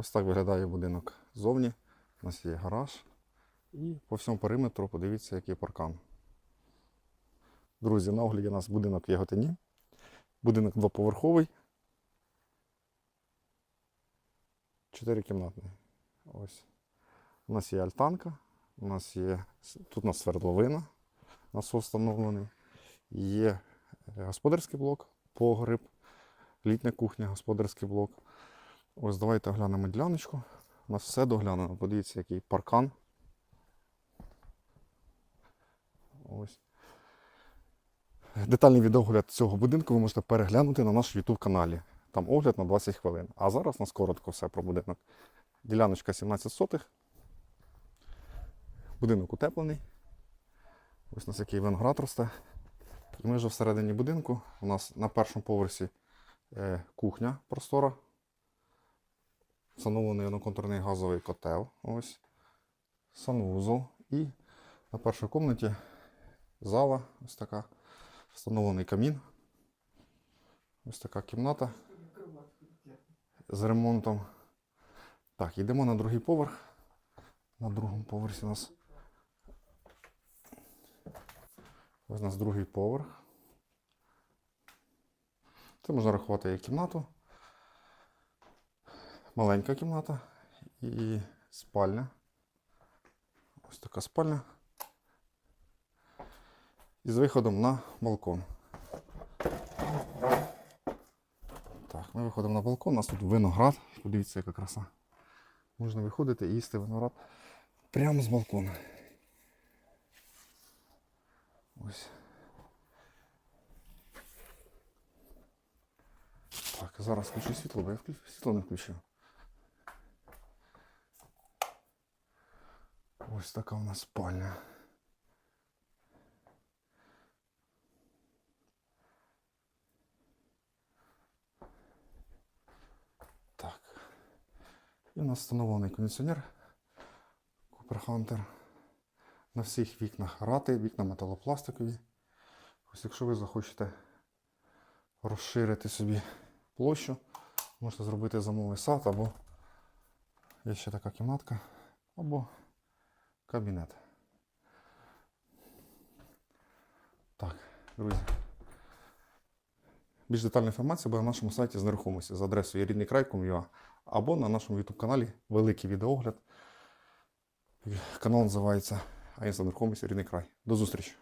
Ось так виглядає будинок ззовні. У нас є гараж. І по всьому периметру подивіться, який паркан. Друзі, на огляді у нас будинок в Яготині. Будинок двоповерховий. Чотирикімнатний. Ось. У нас є альтанка, у нас є тут у нас свердловина, насос встановлений. Є е, господарський блок, погреб, літня кухня, господарський блок. Ось давайте оглянемо діляночку. У нас все доглянено. Подивіться, який паркан. Ось. Детальний відеогляд цього будинку ви можете переглянути на нашому YouTube каналі. Там огляд на 20 хвилин. А зараз у нас коротко все про будинок. Діляночка 17 сотих. Будинок утеплений. Ось у нас який виноград росте. І ми вже всередині будинку. У нас на першому поверсі е, кухня простора. Встановлений одноконтурний газовий котел. Ось. Санвузол. І на першій кімнаті зала. Ось така. Встановлений камін. Ось така кімната з ремонтом. Так, йдемо на другий поверх. На другому поверсі у нас. Ось у нас другий поверх. Це можна рахувати як кімнату. Маленька кімната і спальня. Ось така спальня. І з виходом на балкон. Так, ми виходимо на балкон. У нас тут виноград. Подивіться, яка краса. Можна виходити і їсти виноград прямо з балкона. Ось. Так, зараз включу світло, бо я світло не включив. Ось така у нас спальня. Так. І у нас встановлений кондиціонер Cooper Hunter. На всіх вікнах рати, вікна металопластикові. Ось якщо ви захочете розширити собі площу, можете зробити замовний сад або є ще така кімнатка, або кабінет. Так, друзі. Більш детальна інформація буде на нашому сайті з нерухомості за адресою ріднийкрай.com.ua або на нашому YouTube каналі Великий відеогляд. Канал називається Агентство нерухомості Рідний край. До зустрічі!